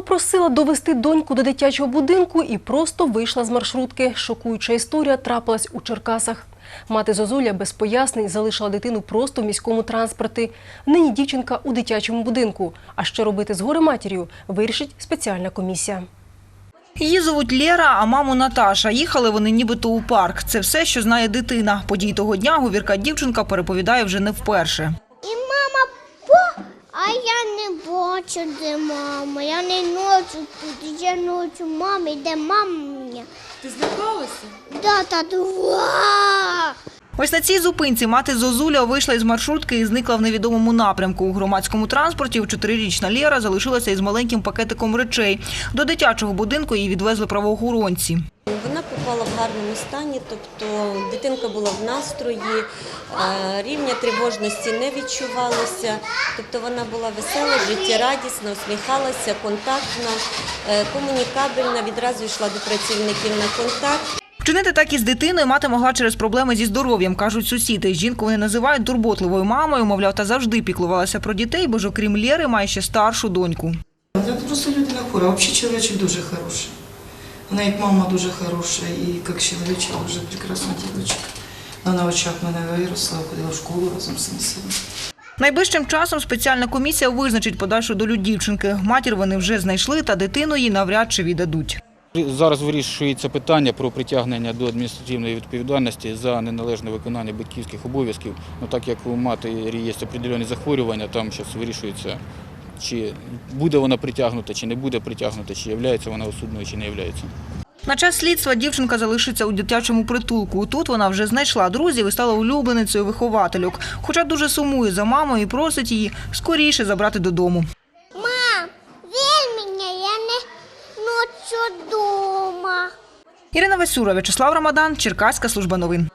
Попросила довести доньку до дитячого будинку і просто вийшла з маршрутки. Шокуюча історія трапилась у Черкасах. Мати Зозуля без пояснень залишила дитину просто в міському транспорті. Нині дівчинка у дитячому будинку. А що робити з горе матір'ю, вирішить спеціальна комісія. Її звуть Лєра, а маму Наташа. Їхали вони нібито у парк. Це все, що знає дитина. Подій того дня говірка дівчинка переповідає вже не вперше. Я не бачу, де мама. Я не ночу тут, я ночу мамі, де мама. Ти злякалася? Да, тату. Ва! Ось на цій зупинці мати Зозуля вийшла із маршрутки і зникла в невідомому напрямку. У громадському транспорті чотирирічна Лєра залишилася із маленьким пакетиком речей. До дитячого будинку її відвезли правоохоронці. Попала в гарному стані, тобто дитинка була в настрої, е, рівня тривожності не відчувалося. Тобто вона була весела, життєрадісна, усміхалася, контактна, е, комунікабельна, відразу йшла до працівників на контакт. Вчинити так із дитиною мати могла через проблеми зі здоров'ям, кажуть сусіди. Жінку вони називають турботливою мамою, мовляв, та завжди піклувалася про дітей, бо ж окрім Лєри має ще старшу доньку. Це просто людина хора. Взагалі чоловічок дуже хороший. Вона як мама дуже хороша і як чоловічок дуже прекрасна дівчинка. Вона на очах мене виросла, ходила в школу разом з сином. Найближчим часом спеціальна комісія визначить подальшу долю дівчинки. Матір вони вже знайшли, та дитину їй навряд чи віддадуть. Зараз вирішується питання про притягнення до адміністративної відповідальності за неналежне виконання батьківських обов'язків. Ну так як у матері є определені захворювання, там зараз вирішується, чи буде вона притягнута, чи не буде притягнута, чи є вона осудною, чи не є. На час слідства дівчинка залишиться у дитячому притулку. Тут вона вже знайшла друзів і стала улюбленицею виховательок. Хоча дуже сумує за мамою і просить її скоріше забрати додому. Мам, віль мене, я не ночу дома. Ірина Васюра, Вячеслав Рамадан, Черкаська служба новин.